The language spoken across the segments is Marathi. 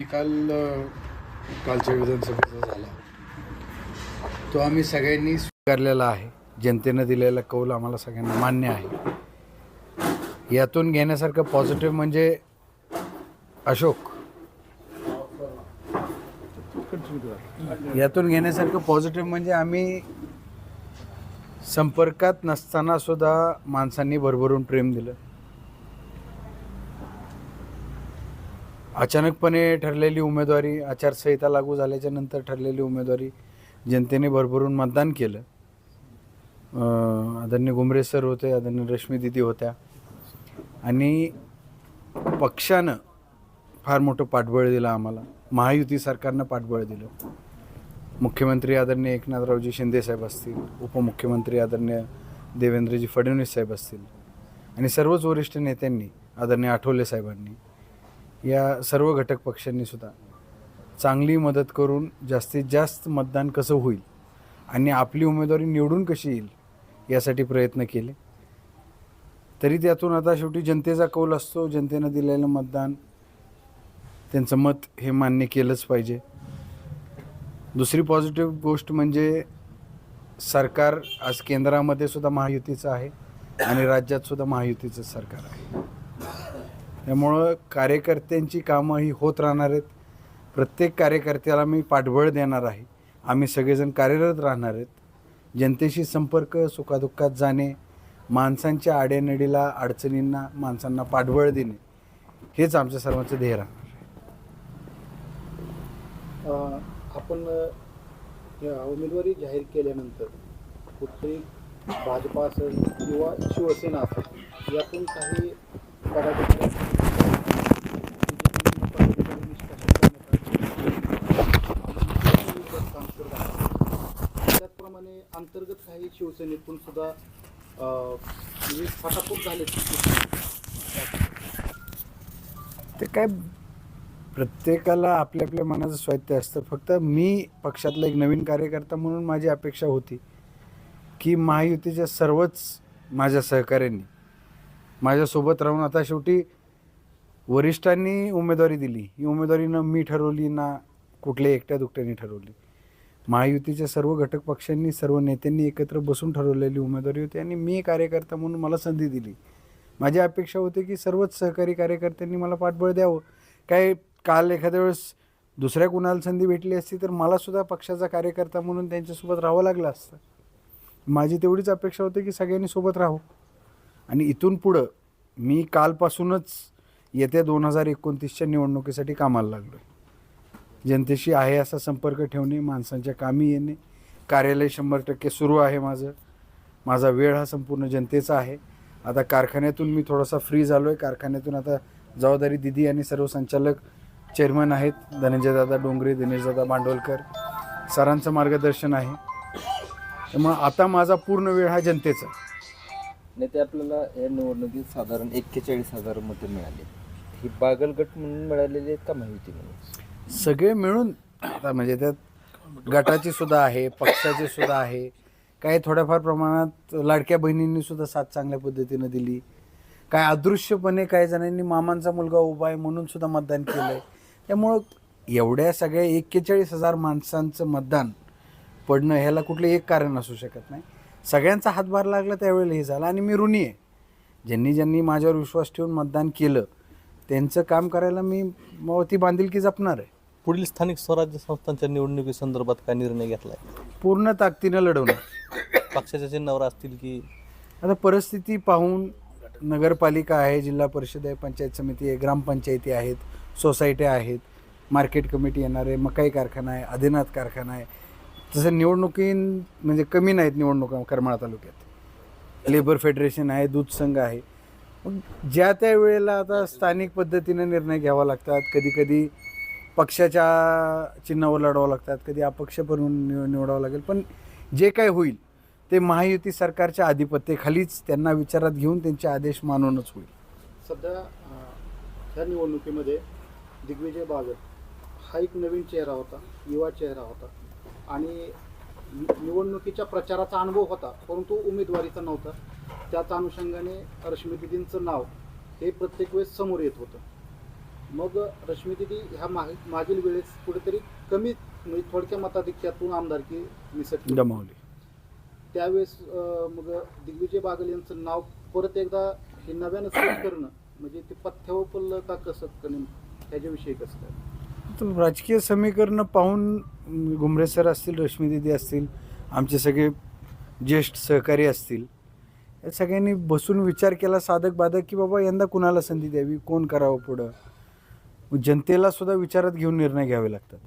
निकाल कालच्या विधानसभेचा झाला. तो आम्ही सगळ्यांनी स्वीकारलेला आहे. जनतेनं दिलेला कौल आम्हाला सगळ्यांना मान्य आहे. यातून घेण्यासारखं पॉझिटिव्ह म्हणजे अशोक. यातून घेण्यासारखं पॉझिटिव्ह म्हणजे आम्ही संपर्कात नसताना सुद्धा माणसांनी भरभरून प्रेम दिलं. अचानकपणे ठरलेली उमेदवारी आचारसंहिता लागू झाल्याच्यानंतर ठरलेली उमेदवारी जनतेने भरभरून मतदान केलं. आदरणीय गुमरे सर होते आदरणीय रश्मी दिदी होत्या. आणि पक्षानं फार मोठं पाठबळ दिलं आम्हाला. महायुती सरकारनं पाठबळ दिलं. मुख्यमंत्री आदरणीय एकनाथरावजी शिंदेसाहेब असतील उपमुख्यमंत्री आदरणीय देवेंद्रजी फडणवीस साहेब असतील आणि सर्वच वरिष्ठ नेत्यांनी आदरणीय आठवले साहेबांनी या सर्व घटक पक्षांनी सुद्धा चांगली मदत करून जास्तीत जास्त मतदान कसं होईल आणि आपली उमेदवारी निवडून कशी येईल यासाठी प्रयत्न केले. तरी त्यातून आता शेवटी जनतेचा कौल असतो जनतेनं दिलेलं मतदान त्यांचं मत हे मान्य केलंच पाहिजे. दुसरी पॉझिटिव्ह गोष्ट म्हणजे सरकार आज केंद्रामध्ये सुद्धा महायुतीचं आहे आणि राज्यात सुद्धा महायुतीचं सरकार आहे. त्यामुळं कार्यकर्त्यांची कामं ही होत राहणार आहेत. प्रत्येक कार्यकर्त्याला मी पाठबळ देणार आहे. आम्ही सगळेजण कार्यरत राहणार आहेत. जनतेशी संपर्क सुखादुःखात जाणे माणसांच्या आडेनडीला अडचणींना माणसांना पाठबळ देणे हेच आमच्या सर्वांचं ध्येय राहणार आहे. आपण या उमेदवारी जाहीर केल्यानंतर कुठली भाजपा असेल किंवा शिवसेना असेल यातून काही त्याचप्रमाणे अंतर्गत काही शिवसेनेतून सुद्धा अ, म्हणजे फटाफट झाले. ते काय प्रत्येकाला आपल्या आपल्या मनाचं स्वायत्य असतं. फक्त मी पक्षातला एक नवीन कार्यकर्ता म्हणून माझी अपेक्षा होती की महायुतीच्या सर्वच माझ्या सहकाऱ्यांनी माझ्यासोबत राहून आता शेवटी वरिष्ठांनी उमेदवारी दिली. ही उमेदवारी ना मी ठरवली ना कुठल्या एकट्या दुकट्याने ठरवली. महायुतीच्या सर्व घटक पक्षांनी सर्व नेत्यांनी एकत्र बसून ठरवलेली उमेदवारी होती आणि मी कार्यकर्ता म्हणून मला संधी दिली. माझी अपेक्षा होती की सर्वच सहकारी कार्यकर्त्यांनी मला पाठबळ द्यावं. काय काल एखाद्या वेळेस दुसऱ्या कुणाला संधी भेटली असती तर मलासुद्धा पक्षाचा कार्यकर्ता म्हणून त्यांच्यासोबत राहावं लागलं असतं. माझी तेवढीच अपेक्षा होती की सगळ्यांनी सोबत राहू आणि इथून पुढं मी कालपासूनच येत्या दोन हजार एकोणतीसच्या निवडणुकीसाठी कामाला लागलो आहे जनतेशी आहे असा संपर्क ठेवणे माणसांच्या कामी येणे कार्यालय शंभर टक्के सुरू आहे माझं. माझा वेळ हा संपूर्ण जनतेचा आहे. आता कारखान्यातून मी थोडासा फ्री झालो आहे कारखान्यातून आता जबाबदारी दिदी आणि सर्व संचालक चेअरमन आहेत. धनंजयदादा डोंगरे दिनेशदादा भांडवलकर सरांचं मार्गदर्शन आहे. त्यामुळं आता माझा पूर्ण वेळ हा जनतेचा. नाही ते आपल्याला या निवडणुकीत साधारण एक्केचाळीस हजार मतं मिळाले. ही बागलगट म्हणून मिळालेली आहेत का माहिती म्हणून सगळे मिळून आता म्हणजे त्यात गटाची सुद्धा आहे पक्षाची सुद्धा आहे काही थोड्याफार प्रमाणात लाडक्या बहिणींनी सुद्धा साथ चांगल्या पद्धतीनं दिली. काय अदृश्यपणे काही जणांनी मामांचा मुलगा उभा आहे म्हणून सुद्धा मतदान केलं आहे त्यामुळं एवढ्या सगळ्या एक्केचाळीस हजार माणसांचं मतदान पडणं ह्याला कुठलं एक कारण असू शकत नाही. सगळ्यांचा हातभार लागला त्यावेळेला हे झालं. आणि मी ऋणी आहे. ज्यांनी ज्यांनी माझ्यावर विश्वास ठेवून मतदान केलं त्यांचं काम करायला मी ती बांधिलकी जपणार आहे. पुढील स्थानिक स्वराज्य संस्थांच्या निवडणुकी संदर्भात काय निर्णय घेतलाय? पूर्ण ताकदीनं लढवणार. पक्षाच्या चिन्हावर असतील की? आता परिस्थिती पाहून नगरपालिका आहे जिल्हा परिषद आहे पंचायत समिती आहे ग्रामपंचायती आहेत सोसायट्या आहेत मार्केट कमिटी येणार आहे मकाई कारखाना आहे आदिनाथ कारखाना आहे. तसं निवडणुकी म्हणजे कमी नाहीत निवडणुका करमाळा तालुक्यात. लेबर फेडरेशन आहे दूध संघ आहे. मग ज्या त्या वेळेला आता स्थानिक पद्धतीनं निर्णय घ्यावा लागतात कधी कधी पक्षाच्या चिन्हावर लढवावं लागतात कधी अपक्ष म्हणून निव निवडावं लागेल. पण जे काय होईल ते महायुती सरकारच्या आधिपत्याखालीच त्यांना विचारात घेऊन त्यांचे आदेश मानूनच होईल. सध्या ह्या निवडणुकीमध्ये दिग्विजय बागल हा एक नवीन चेहरा होता युवा चेहरा होता. आणि निवडणुकीच्या प्रचाराचा अनुभव होता परंतु उमेदवारीचा नव्हता. त्याच अनुषंगाने रश्मी दिदींचं नाव हे प्रत्येक वेळेस समोर येत होतं. मग रश्मी दिदी ह्या माग मागील वेळेस कुठेतरी कमी म्हणजे थोडक्या मताधिक्यातून आमदारकी निसटली. गमावली. त्यावेळेस मग दिग्विजय बागल यांचं नाव परत एकदा हे नव्यानं करणं म्हणजे ते पथ्यावर पडलं का कसं करणं ह्याच्याविषयी कसं काय? तर राजकीय समीकरणं पाहून घुमरे सर असतील रश्मी दिदी असतील आमचे सगळे ज्येष्ठ सहकारी असतील या सगळ्यांनी बसून विचार केला साधक बाधक की बाबा यंदा कुणाला संधी द्यावी? कोण करावं पुढं? जनतेला सुद्धा विचारात घेऊन निर्णय घ्यावे लागतात.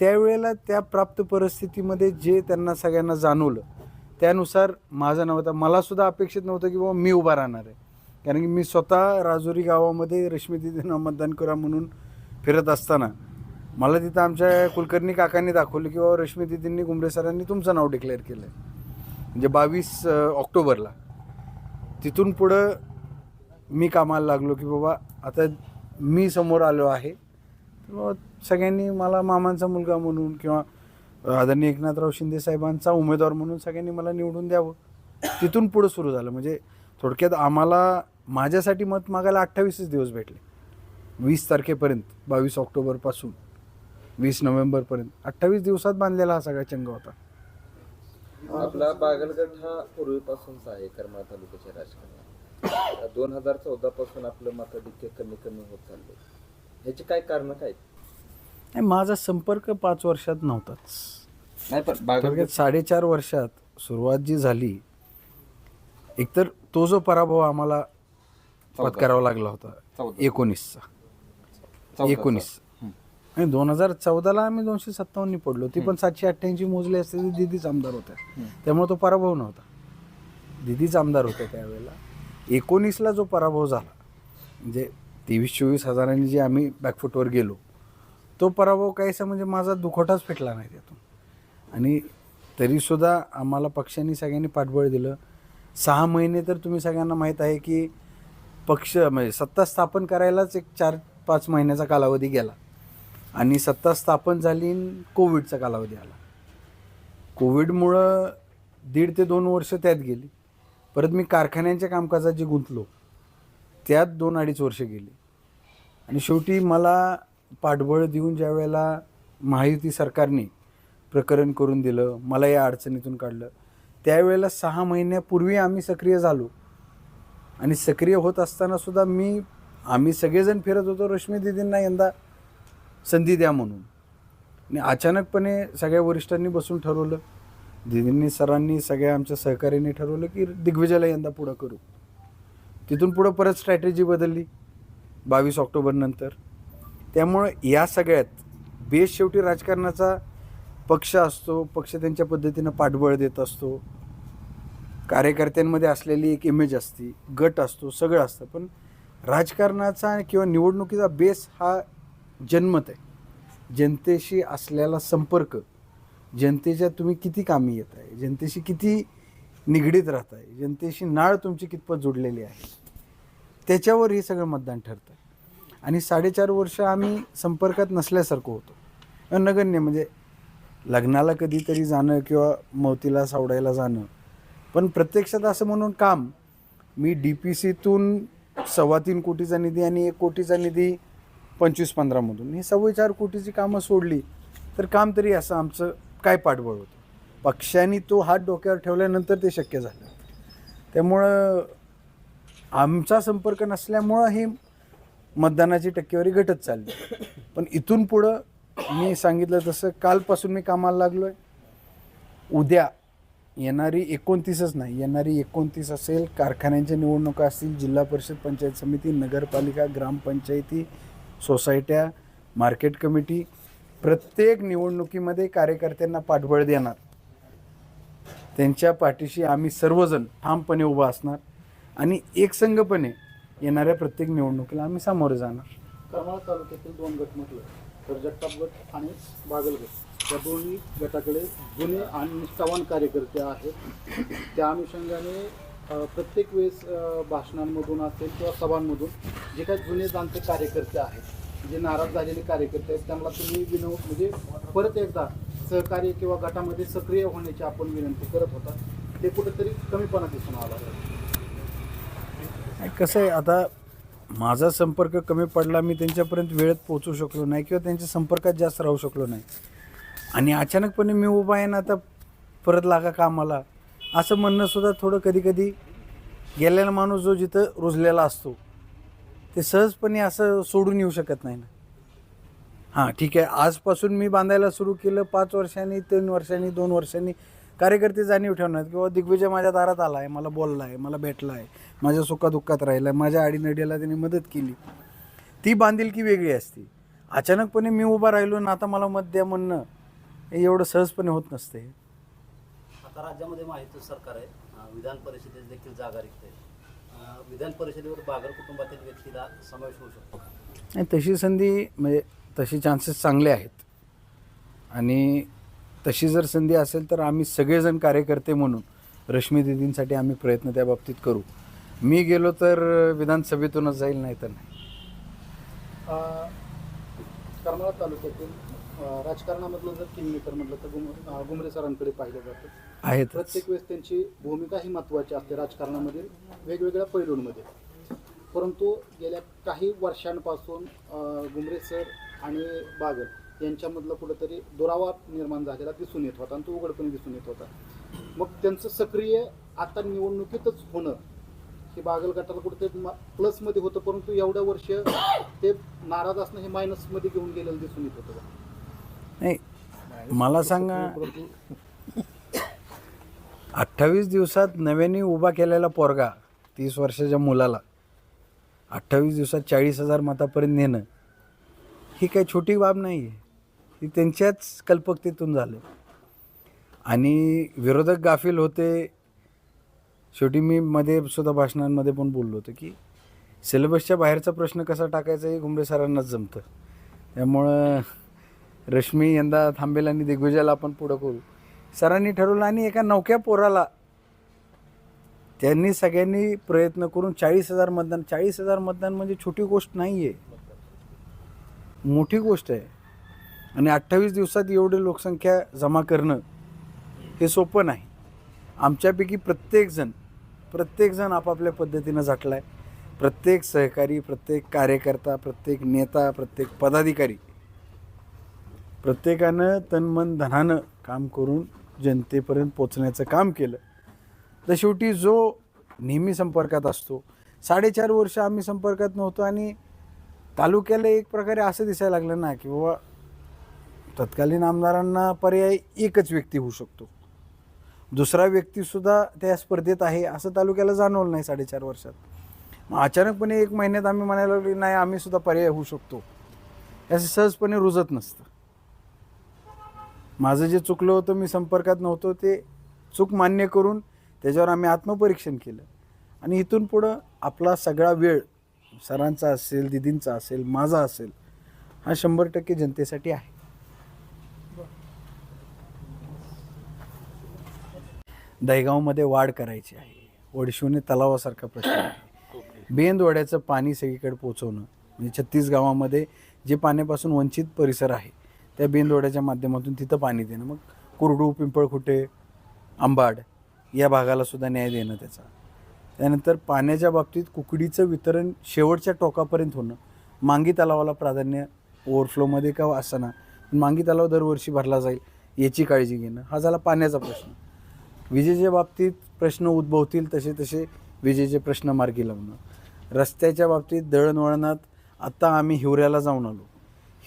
त्यावेळेला त्या प्राप्त परिस्थितीमध्ये जे त्यांना सगळ्यांना जाणवलं त्यानुसार माझं नाव मलासुद्धा अपेक्षित नव्हतं की बाबा मी उभा राहणार आहे. कारण की मी स्वतः राजुरी गावामध्ये रश्मी दिदींना मतदान करा म्हणून फिरत असताना. मला तिथं आमच्या कुलकर्णी काकांनी दाखवलं की बाबा रश्मी दिदींनी गुंबरे सरांनी तुमचं नाव डिक्लेअर केलं आहे म्हणजे बावीस ऑक्टोबरला. तिथून पुढं मी कामाला लागलो की बाबा आता मी समोर आलो आहे. तर सगळ्यांनी मला मामांचा मुलगा म्हणून किंवा आदरणीय एकनाथराव शिंदे साहेबांचा उमेदवार म्हणून सगळ्यांनी मला निवडून द्यावं. तिथून पुढं सुरू झालं. म्हणजे थोडक्यात आम्हाला माझ्यासाठी मत मागायला अठ्ठावीसच दिवस भेटले. वीस तारखेपर्यंत बावीस ऑक्टोबरपासून वीस नोव्हेंबरपर्यंत. अठ्ठावीस दिवसात बांधलेला हा सगळा चंग होता. आपला बागलगड हा पूर्वीपासूनचा आहे करमाळ तालुक्याच्या राजकारणात दोन हजार चौदा पासून आपलं मताधिक्य कमी कमी होत चाललंय. ह्याची काय कारण काय? नाही माझा संपर्क पाच वर्षात नव्हताच. नाही पण साडेचार वर्षात सुरुवात जी झाली एकतर तो जो पराभव आम्हाला पत्करावा लागला होता. एकोणीसचा. एकोणीस. आणि दोन हजार चौदाला आम्ही दोनशे सत्तावन्नी पडलो. ती पण सातशे अठ्ठ्याऐंशी मोजले असते ती दिदीच आमदार होत्या. त्यामुळे तो पराभव नव्हता. दिदीच आमदार होत्या त्यावेळेला. एकोणीसला जो पराभव झाला म्हणजे तेवीस चोवीस हजारांनी जे आम्ही बॅकफुटवर गेलो तो पराभव काहीसा म्हणजे माझा दुखोटाच फेटला नाही त्यातून. आणि तरीसुद्धा आम्हाला पक्षांनी सगळ्यांनी पाठबळ दिलं. सहा महिने तर तुम्ही सगळ्यांना माहीत आहे की पक्ष म्हणजे सत्ता स्थापन करायलाच एक चार पाच महिन्याचा कालावधी गेला. आणि सत्ता स्थापन झाली आणि कोविडचा कालावधी आला. कोविडमुळं दीड ते दोन वर्ष त्यात गेली. परत मी कारखान्यांच्या कामकाजात जे गुंतलो. त्यात दोन अडीच वर्ष गेली. आणि शेवटी मला पाठबळ देऊन ज्या वेळेला महायुती सरकारने प्रकरण करून दिलं मला या अडचणीतून काढलं त्यावेळेला सहा महिन्यापूर्वी आम्ही सक्रिय झालो. आणि सक्रिय होत असताना सुद्धा मी आम्ही सगळेजण फिरत होतो रश्मी दिदींना यंदा संधी द्या म्हणून. आणि अचानकपणे सगळ्या वरिष्ठांनी बसून ठरवलं दिदींनी सरांनी सगळ्या आमच्या सहकार्याने ठरवलं की दिग्विजयला यंदा पुढं करू. तिथून पुढं परत स्ट्रॅटेजी बदलली बावीस ऑक्टोबरनंतर त्यामुळं या सगळ्यात बेस शेवटी राजकारणाचा पक्ष असतो पक्ष त्यांच्या पद्धतीनं पाठबळ देत असतो. कार्यकर्त्यांमध्ये असलेली एक इमेज असते गट असतो सगळं असतं. पण राजकारणाचा किंवा निवडणुकीचा बेस हा जन्मत आहे. जनतेशी असलेला संपर्क जनतेच्या तुम्ही किती कामी येत आहे जनतेशी किती निगडीत राहत आहे जनतेशी नाळ तुमची कितपत जोडलेली आहे त्याच्यावर हे सगळं मतदान ठरतं आणि साडेचार वर्ष आम्ही संपर्कात नसल्यासारखं होतो. नगण्य म्हणजे लग्नाला कधीतरी जाणं किंवा मोतीला सावडायला जाणं. पण प्रत्यक्षात असं म्हणून काम मी डी पी सीतून सव्वा तीन कोटीचा निधी आणि एक कोटीचा निधी पंचवीस पंधरामधून. ही सव्वा चार कोटीची कामं सोडली तर काम तरी असं आमचं काय पाठबळ होतं? पक्षाने तो हात डोक्यावर ठेवल्यानंतर ते शक्य झालं. त्यामुळं आमचा संपर्क नसल्यामुळं हे मतदानाची टक्केवारी घटत चालली. पण इथून पुढं मी सांगितलं तसं कालपासून मी कामाला लागलो आहे उद्या येणारी एकोणतीसच नाही येणारी एकोणतीस असेल कारखान्यांच्या निवडणुका असतील जिल्हा परिषद पंचायत समिती नगरपालिका ग्रामपंचायती सोसायट्या मार्केट कमिटी प्रत्येक निवडणुकीमध्ये कार्यकर्त्यांना पाठबळ देणार. त्यांच्या पाठीशी आम्ही सर्वजण ठामपणे उभा असणार आणि एकसंघपणे येणाऱ्या प्रत्येक निवडणुकीला आम्ही सामोरे जाणार. करमाळा तालुक्यातील दोन गट म्हटलं तर जगताप गट आणि बागल गट या दोन्ही गटाकडे जुने आणि निष्ठावान कार्यकर्ते आहेत. त्या अनुषंगाने प्रत्येक वेळेस भाषणांमधून असेल किंवा सभांमधून जे काही जुने जाणते कार्यकर्ते आहेत जे नाराज झालेले कार्यकर्ते आहेत त्यांना तुम्ही विनव म्हणजे परत एकदा सहकार्य किंवा गटामध्ये सक्रिय होण्याची आपण विनंती करत होता. ते कुठेतरी कमीपणा दिसून आला. आणि कसं आहे आता माझा संपर्क कमी पडला मी त्यांच्यापर्यंत वेळेत पोहोचू शकलो नाही किंवा त्यांच्या संपर्कात जास्त राहू शकलो नाही. आणि अचानकपणे मी उभा आहे ना आता परत लागा कामाला. असं म्हणणं सुद्धा थोडं कधी कधी गेलेला माणूस जो जिथं रुजलेला असतो ते सहजपणे असं सोडून येऊ शकत नाही ना. हां ठीक आहे. आजपासून मी बांधायला सुरू केलं पाच वर्षांनी तीन वर्षांनी दोन वर्षांनी. कार्यकर्ते जाणीव ठेवणार किंवा दिग्विजय माझ्या दारात आला आहे मला बोलला आहे मला भेटला आहे माझ्या सुखादुःखात राहिला आहे माझ्या आडीनडीला त्याने मदत केली. ती बांधिलकी वेगळी असते. अचानकपणे मी उभा राहिलो ना आता मला मत द्या म्हणणं. हे एवढं सहजपणे होत नसते. आता राज्यामध्ये माहिती सरकार आहे. अं, विधान परिषदेत देखील जागा रिक्त आहे. अं, विधान परिषदेवर बागर कुटुंबातील व्यक्तीला समावेश होऊ शकतो का? आणि तशी संधी म्हणजे तशी चान्सेस चांगले आहेत. आणि तशी जर संधी असेल तर आम्ही सगळेजण कार्यकर्ते म्हणून रश्मी दिदींसाठी आम्ही प्रयत्न त्या बाबतीत करू. मी गेलो तर विधानसभेतूनच जाईल नाही तर नाही. अ, करमाळा तालुक्यातील राजकारणामधलं जर किंगमेकर म्हटलं तर गुम गुमरे सरांकडे पाहिलं जातं. आहेत. प्रत्येक वेळेस त्यांची भूमिका ही महत्त्वाची असते राजकारणामधील वेगवेगळ्या पैलूंमध्ये. परंतु गेल्या काही वर्षांपासून अ, गुमरे सर आणि बागल यांच्यामधलं कुठंतरी दुरावा निर्माण झालेला दिसून येत होता आणि तो उघडपणे दिसून येत होता. मग त्यांचं सक्रिय आता निवडणुकीतच होणं हे बागल गटाला कुठेतरी मा- प्लसमध्ये होतं परंतु एवढ्या वर्ष ते नाराज असणं हे मायनसमध्ये घेऊन गेलेलं दिसून येत होतं. नाही मला सांगा. अठ्ठावीस दिवसात नव्याने उभा केलेला पोरगा तीस वर्षाच्या मुलाला अठ्ठावीस दिवसात चाळीस हजार मतापर्यंत नेणं ही काही छोटी बाब नाही आहे ही त्यांच्याच कल्पकतेतून झालं. आणि विरोधक गाफील होते. शेवटी मी मध्ये सुद्धा भाषणांमध्ये पण बोललो होतो की सिलेबसच्या बाहेरचा प्रश्न कसा टाकायचा हे घुमरे सरांनाच जमतं. त्यामुळं रश्मी यंदा थांबेल आणि दिग्विजयाला आपण पुढं करू. सरांनी ठरवलं आणि एका नवक्या पोराला त्यांनी सगळ्यांनी प्रयत्न करून चाळीस हजार मतदान चाळीस हजार मतदान म्हणजे छोटी गोष्ट नाही आहे मोठी गोष्ट आहे. आणि अठ्ठावीस दिवसात एवढी लोकसंख्या जमा करणं हे सोपं नाही. आमच्यापैकी प्रत्येकजण प्रत्येकजण आपापल्या पद्धतीनं झटला आहे प्रत्येक सहकारी प्रत्येक कार्यकर्ता प्रत्येक नेता प्रत्येक पदाधिकारी प्रत्येकानं तन मन धनानं काम करून जनतेपर्यंत पोचण्याचं काम केलं. तर शेवटी जो नेहमी संपर्कात असतो साडेचार वर्ष आम्ही संपर्कात नव्हतो आणि तालुक्याला एक प्रकारे असं दिसायला लागलं ना की बाबा तत्कालीन आमदारांना पर्याय एकच व्यक्ती होऊ शकतो. दुसरा व्यक्तीसुद्धा त्या स्पर्धेत आहे असं तालुक्याला जाणवलं नाही साडेचार वर्षात. मग अचानकपणे एक महिन्यात आम्ही म्हणायला लागलो नाही आम्हीसुद्धा पर्याय होऊ शकतो. असं सहजपणे रुजत नसतं. माझं जे चुकलं होतं मी संपर्कात नव्हतो ते चूक मान्य करून त्याच्यावर आम्ही आत्मपरीक्षण केलं. आणि इथून पुढं आपला सगळा वेळ सरांचा असेल दिदींचा असेल माझा असेल हा शंभर टक्के जनतेसाठी आहे. दहेगावमध्ये वाढ करायची आहे. वडशिवणे तलावासारखा प्रश्न आहे. बेंदवड्याचं पाणी सगळीकडे पोचवणं म्हणजे छत्तीस गावामध्ये जे पाण्यापासून वंचित परिसर आहे त्या बेंदवड्याच्या माध्यमातून तिथं पाणी देणं. मग कुरडू पिंपळखुटे आंबाड या भागाला सुद्धा न्याय देणं त्याचा. त्यानंतर पाण्याच्या बाबतीत कुकडीचं वितरण शेवटच्या टोकापर्यंत होणं. मांगी तलावाला प्राधान्य ओव्हरफ्लोमध्ये का असताना मांगी तलाव दरवर्षी भरला जाईल याची काळजी घेणं हा झाला पाण्याचा प्रश्न. विजेच्या बाबतीत प्रश्न उद्भवतील तसे तसे विजेचे प्रश्न मार्गी लावणं. रस्त्याच्या बाबतीत दळणवळणात आत्ता आम्ही हिवऱ्याला जाऊन आलो.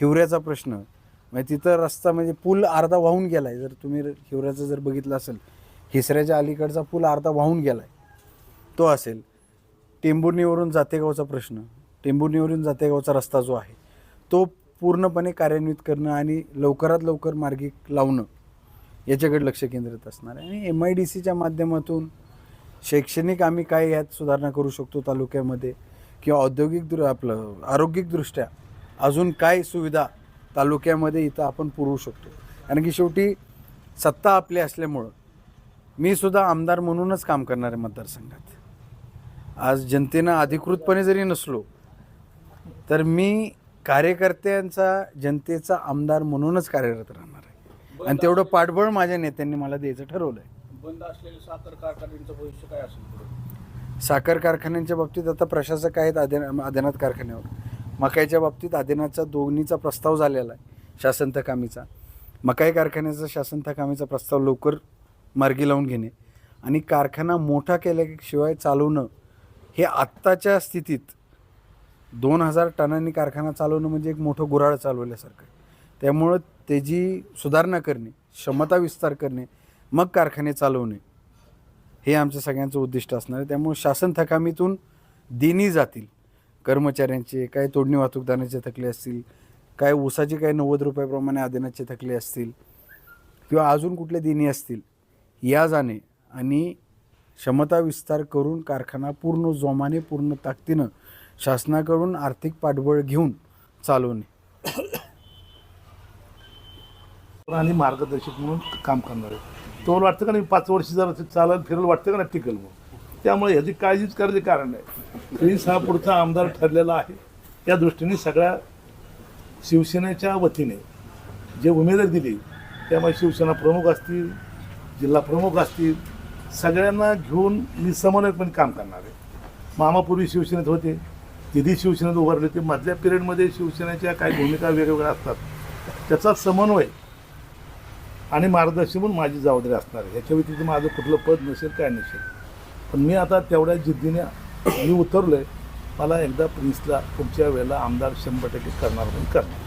हिवऱ्याचा प्रश्न म्हणजे तिथं रस्ता म्हणजे पूल अर्धा वाहून गेला आहे जर तुम्ही हिवऱ्याचं जर बघितलं असेल हिसऱ्याच्या अलीकडचा पूल अर्धा वाहून गेला आहे तो असेल. टेंबुर्णीवरून जातेगावचा प्रश्न. टेंबुर्णीवरून जातेगावचा रस्ता जो आहे तो पूर्णपणे कार्यान्वित करणं आणि लवकरात लवकर मार्गी लावणं याच्याकडे लक्ष केंद्रित असणार आहे. आणि एम आय डी सीच्या माध्यमातून शैक्षणिक आम्ही काय यात सुधारणा करू शकतो तालुक्यामध्ये किंवा औद्योगिक दृ आपलं आरोग्यिकदृष्ट्या अजून काय सुविधा तालुक्यामध्ये इथं आपण पुरवू शकतो. कारण की शेवटी सत्ता आपली असल्यामुळं मी सुद्धा आमदार म्हणूनच काम करणार आहे मतदारसंघात. आज जनतेनं अधिकृतपणे जरी नसलो तर मी कार्यकर्त्यांचा जनतेचा आमदार म्हणूनच कार्यरत राहणार आहे. आणि तेवढं पाठबळ माझ्या नेत्यांनी मला द्यायचं ठरवलं आहे बंद असलेले साखर कारखान्यांचं भविष्य काय असेल पुढे? साखर कारखान्यांच्या बाबतीत आता प्रशासक आहेत आदिनाथ कारखान्यावर. मकाईच्या बाबतीत आदिनाथचा दोन्हीचा प्रस्ताव झालेला आहे शासन थकामीचा मकाई कारखान्याचा शासन थकामीचा प्रस्ताव लवकर मार्गी लावून घेणे आणि कारखाना मोठा केल्याशिवाय चालवणं हे आत्ताच्या स्थितीत दोन हजार टनांनी कारखाना चालवणं म्हणजे एक मोठं गुऱ्हाळ चालवल्यासारखं आहे. त्यामुळं त्याची सुधारणा करणे क्षमता विस्तार करणे मग कारखाने चालवणे हे आमचं सगळ्यांचं उद्दिष्ट असणार आहे. त्यामुळे शासन थकामीतून देणी जातील. कर्मचाऱ्यांचे काय तोडणी वाहतूकदारांचे थकले असतील काय ऊसाचे काय नव्वद रुपयाप्रमाणे आदेनाचे थकले असतील किंवा अजून कुठल्या देणी असतील या जाणे आणि क्षमता विस्तार करून कारखाना पूर्ण जोमाने पूर्ण ताकदीनं शासनाकडून आर्थिक पाठबळ घेऊन चालवणे. आणि मार्गदर्शक म्हणून काम करणार आहे. तो वाटतं का नाही पाच वर्ष जर चालत फिरल वाटतं का नाही टिकल मग? त्यामुळे ह्याची काळजीच करायचे कारण नाही. प्रिन्स हा पुढचा आमदार ठरलेला आहे. या दृष्टीने सगळ्या शिवसेनेच्या वतीने जे उमेदवार दिली त्यामुळे शिवसेना प्रमुख असतील जिल्हा प्रमुख असतील सगळ्यांना घेऊन मी समन्वयकपणे काम करणार आहे. मामापूर्वी शिवसेनेत होते तिधी शिवसेनेत उभारले होते. मधल्या पिरियडमध्ये शिवसेनेच्या काही भूमिका वेगवेगळ्या असतात. त्याचा समन्वय आणि मार्गदर्शन म्हणून माझी जबाबदारी असणार आहे. ह्याच्या व्यतिरिक्त माझं कुठलं पद नसेल काय नसेल. पण मी आता तेवढ्या जिद्दीने मी उतरलो आहे मला एकदा प्रिन्सला पुढच्या वेळेला आमदार शंभर टक्के करणार नाही करणार.